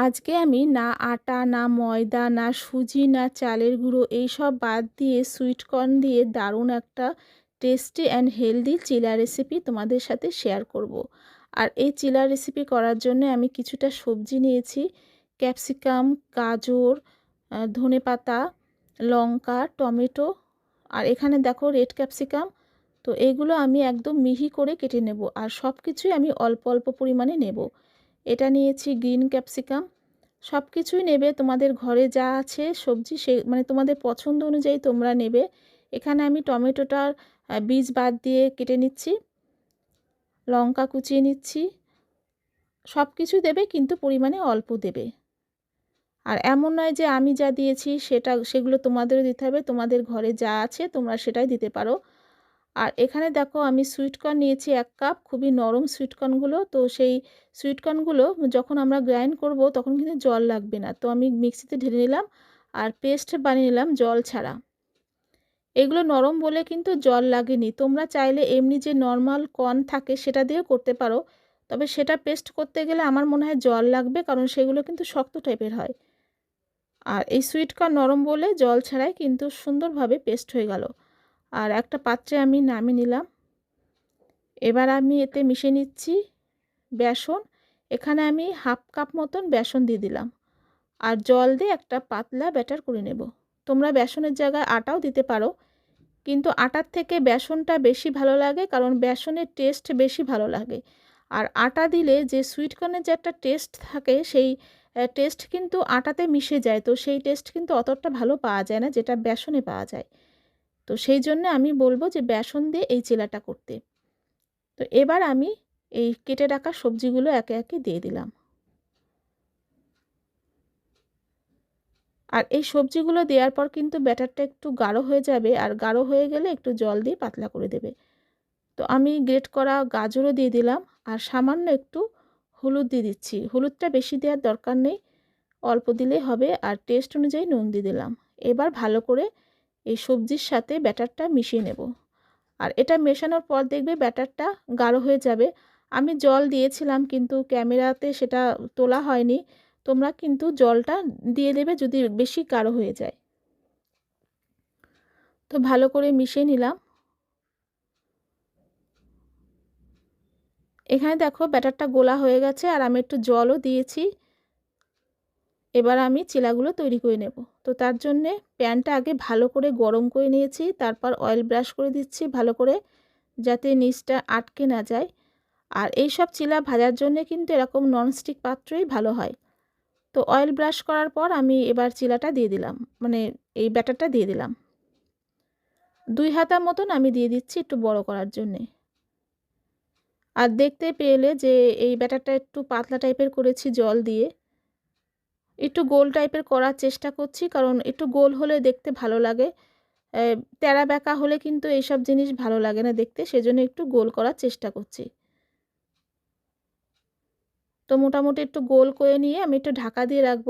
আজকে আমি না আটা, না ময়দা, না সুজি, না চালের গুঁড়ো এইসব বাদ দিয়ে সুইট কর্ন দিয়ে দারুণ একটা tasty and healthy chilla recipe তোমাদের সাথে শেয়ার করব। আর এই চিলা রেসিপি করার জন্য আমি কিছুটা সবজি নিয়েছি ক্যাপসিকাম গাজর ধনে পাতা, লঙ্কা, টমেটো, আর এখানে দেখো রেড ক্যাপসিকাম তো এগুলো আমি একদম মিহি করে কেটে নেব আর সব কিছুই আমি অল্প অল্প পরিমাণে নেব এটা নিয়েছি গ্রিন ক্যাপসিকাম। সব কিছুই নেবে, তোমাদের ঘরে যা আছে, সবজি সে মানে তোমাদের পছন্দ অনুযায়ী তোমরা নেবে। এখানে আমি টমেটোটার বীজ বাদ দিয়ে কেটে নিচ্ছি। লঙ্কা কুচিয়ে নিচ্ছি। সব কিছু দেবে, কিন্তু পরিমাণে অল্প দেবে। আর এমন নয় যে আমি যা দিয়েছি সেটা, সেগুলো তোমাদেরও দিতে হবে, তোমাদের ঘরে যা আছে তোমরা সেটাই দিতে পারো। আর এখানে দেখো আমি সুইটকর্ন নিয়েছি এক কাপ খুবই নরম সুইটকর্নগুলো তো সেই সুইটকর্নগুলো যখন আমরা গ্রাইন্ড করব তখন কিন্তু জল লাগবে না। তো আমি মিক্সিতে ঢেলে নিলাম আর পেস্ট বানিয়ে নিলাম জল ছাড়া। এগুলো নরম বলে কিন্তু জল লাগেনি। তোমরা চাইলে এমনি যে নর্মাল কর্ন থাকে সেটা দিয়েও করতে পারো। তবে সেটা পেস্ট করতে গেলে আমার মনে হয় জল লাগবে কারণ সেগুলো কিন্তু শক্ত টাইপের হয়। আর এই সুইটকর্ন নরম বলে জল ছাড়াই কিন্তু সুন্দরভাবে পেস্ট হয়ে গেল। আর একটা পাত্রে আমি নামিয়ে নিলাম। এবার আমি এতে মিশিয়ে নিচ্ছি বেসন। এখানে আমি হাফ কাপ মতন বেসন দিয়ে দিলাম। আর জল দিয়ে একটা পাতলা ব্যাটার করে নেব। তোমরা বেসনের জায়গায় আটাও দিতে পারো। কিন্তু আটার থেকে বেসনটা বেশি ভালো লাগে কারণ বেসনের টেস্ট বেশি ভালো লাগে। আর আটা দিলে যে সুইটকর্নের যে একটা টেস্ট থাকে সেই টেস্ট কিন্তু আটাতে মিশে যায়। তো সেই টেস্ট কিন্তু অতটা ভালো পাওয়া যায় না যেটা বেসনে পাওয়া যায়। তো সেই জন্য আমি বলব যে বেসন দিয়ে এই চিলাটা করতে। তো এবার আমি এই কেটে রাখা সবজিগুলো একে একে দিয়ে দিলাম। আর এই সবজিগুলো দেওয়ার পর কিন্তু ব্যাটারটা একটু গাঢ় হয়ে যাবে আর গাঢ় হয়ে গেলে একটু জল দিয়ে পাতলা করে দেবে। তো আমি গ্রেট করা গাজরও দিয়ে দিলাম আর সামান্য একটু হলুদ দিয়ে দিচ্ছি। হলুদটা বেশি দেওয়ার দরকার নেই, অল্প দিলেই হবে আর টেস্ট অনুযায়ী নুন দিয়ে দিলাম। এবার ভালো করে এই সবজির সাথে ব্যাটারটা মিশিয়ে নেব। আর এটা মেশানোর পর দেখবে ব্যাটারটা গাঢ় হয়ে যাবে। আমি জল দিয়েছিলাম কিন্তু ক্যামেরাতে সেটা তোলা হয়নি। তোমরা কিন্তু জলটা দিয়ে দেবে যদি বেশি গাঢ় হয়ে যায়। তো ভালো করে মিশিয়ে নিলাম। এখানে দেখো ব্যাটারটা গোলা হয়ে গেছে আর আমি একটু জলও দিয়েছি। এবার আমি চিলাগুলো তৈরি করে নেব। তো তার জন্যে প্যানটা আগে ভালো করে গরম করে নিয়েছি, তারপর অয়েল ব্রাশ করে দিচ্ছি ভালো করে যাতে নিচটা আটকে না যায়। আর এই সব চিলা ভাজার জন্যে কিন্তু এরকম ননস্টিক পাত্রই ভালো হয়। তো অয়েল ব্রাশ করার পর আমি এবার চিলাটা দিয়ে দিলাম মানে এই ব্যাটারটা দিয়ে দিলাম। দুই হাতা মতন আমি দিয়ে দিচ্ছি একটু বড় করার জন্যে। আর দেখতে পেলে যে এই ব্যাটারটা একটু পাতলা টাইপের করেছি জল দিয়ে। একটু গোল টাইপের করার চেষ্টা করছি, কারণ একটু গোল হলে দেখতে ভালো লাগে। তেরা বেঁকা হলে কিন্তু এইসব জিনিস ভালো লাগে না দেখতে, সেজন্য একটু গোল করার চেষ্টা করছি। তো মোটামুটি একটু গোল করে নিয়ে আমি একটু ঢাকা দিয়ে রাখব।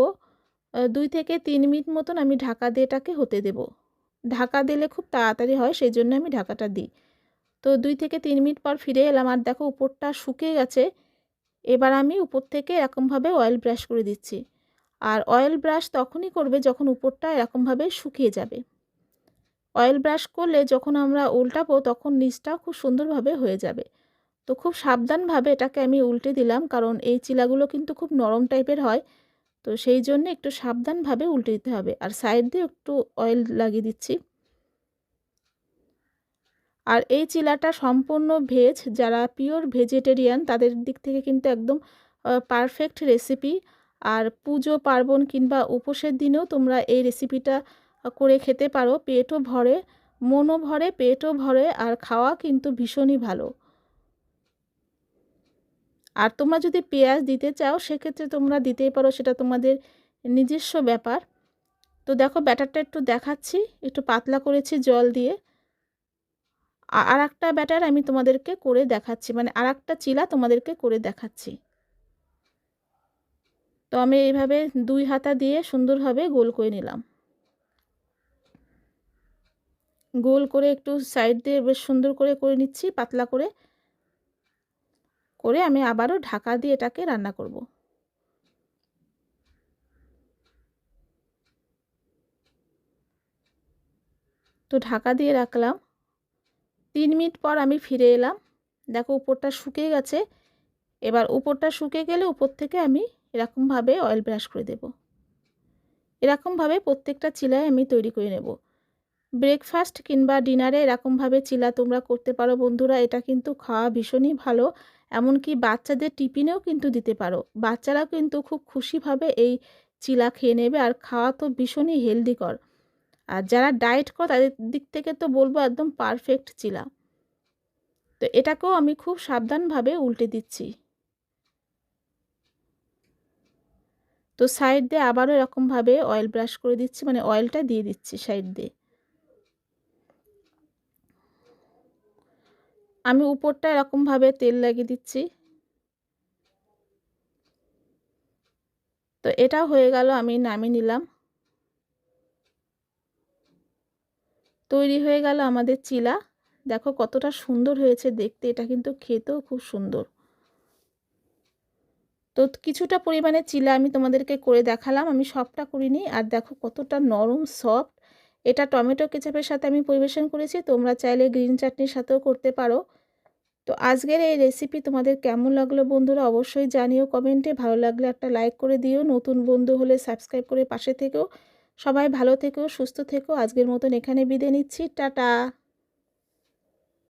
দুই থেকে তিন মিনিট মতন আমি ঢাকা দিয়ে এটাকে হতে দেব। ঢাকা দিলে খুব তাড়াতাড়ি হয় সেই জন্য আমি ঢাকাটা দিই। তো দুই থেকে তিন মিনিট পর ফিরে এলাম, আর দেখো উপরটা শুকিয়ে গেছে। এবার আমি উপর থেকে এরকমভাবে অয়েল ব্রাশ করে দিচ্ছি। আর অয়েল ব্রাশ তখনই করবে যখন উপরটা এরকমভাবে শুকিয়ে যাবে। অয়েল ব্রাশ করলে যখন আমরা উল্টাবো তখন নিচটাও খুব সুন্দরভাবে হয়ে যাবে। তো খুব সাবধানভাবে এটাকে আমি উল্টে দিলাম কারণ এই চিলাগুলো কিন্তু খুব নরম টাইপের হয়। তো সেই জন্য একটু সাবধানভাবে উল্টে দিতে হবে। আর সাইড দিয়ে একটু অয়েল লাগিয়ে দিচ্ছি। আর এই চিলাটা সম্পূর্ণ ভেজ যারা পিওর ভেজিটেরিয়ান তাদের দিক থেকে কিন্তু একদম পারফেক্ট রেসিপি আর পুজো, পার্বণ কিংবা উপোসের দিনেও তোমরা এই রেসিপিটা করে খেতে পারো। পেটও ভরে, মনও ভরে, পেটও ভরে, আর খাওয়া কিন্তু ভীষণই ভালো। আর তোমরা যদি পেঁয়াজ দিতে চাও, সেক্ষেত্রে তোমরা দিতেই পারো, সেটা তোমাদের নিজস্ব ব্যাপার। তো দেখো, ব্যাটারটা একটু দেখাচ্ছি, একটু পাতলা করেছি জল দিয়ে। আর একটা ব্যাটার আমি তোমাদেরকে করে দেখাচ্ছি মানে আর একটা চিলা তোমাদেরকে করে দেখাচ্ছি। তো আমি এইভাবে দুই হাতা দিয়ে সুন্দরভাবে গোল করে নিলাম। গোল করে একটু সাইড দিয়ে বেশ সুন্দর করে করে নিচ্ছি, পাতলা করে। করে আমি আবারও ঢাকা দিয়ে এটাকে রান্না করব। তো ঢাকা দিয়ে রাখলাম। তিন মিনিট পর আমি ফিরে এলাম। দেখো উপরটা শুকিয়ে গেছে। এবার উপরটা শুকিয়ে গেলে উপর থেকে আমি এরকমভাবে অয়েল ব্রাশ করে দেব। এরকমভাবে প্রত্যেকটা চিলায় আমি তৈরি করে নেব। ব্রেকফাস্ট কিংবা ডিনারে এরকমভাবে চিলা তোমরা করতে পারো বন্ধুরা, এটা কিন্তু খাওয়া ভীষণই ভালো। এমনকি বাচ্চাদের টিফিনেও কিন্তু দিতে পারো। বাচ্চারা কিন্তু খুব খুশিভাবে এই চিলা খেয়ে নেবে আর খাওয়া তো ভীষণই হেলদিকর আর যারা ডায়েট কর, তাদের দিক থেকে তো বলব একদম পারফেক্ট চিলা। তো এটাকেও আমি খুব সাবধানভাবে উল্টে দিচ্ছি। তো সাইড দিয়ে আবারও এরকমভাবে অয়েল ব্রাশ করে দিচ্ছি মানে অয়েলটা দিয়ে দিচ্ছি সাইড দিয়ে। আমি উপরটা এরকমভাবে তেল লাগিয়ে দিচ্ছি। তো এটা হয়ে গেল, আমি নামিয়ে নিলাম। তৈরি হয়ে গেল আমাদের চিলা। দেখো কতটা সুন্দর হয়েছে দেখতে, এটা কিন্তু খেতেও খুব সুন্দর। তো কিছুটা পরিমাণে চিলা আমি তোমাদেরকে করে দেখালাম, আমি সবটা করিনি। আর দেখো কতটা নরম সফট এটা টমেটো কেচাপের সাথে আমি পরিবেশন করেছি, তোমরা চাইলে গ্রিন চাটনির সাথেও করতে পারো। তো আজকের এই রেসিপি তোমাদের কেমন লাগল বন্ধুরা অবশ্যই জানিও কমেন্টে ভালো লাগলে একটা লাইক করে দিও। নতুন বন্ধু হলে সাবস্ক্রাইব করে পাশে থেকেও সবাই ভালো থেকো, সুস্থ থেকো। আজকের মতন এখানে বিদে নিচ্ছি। টাটা!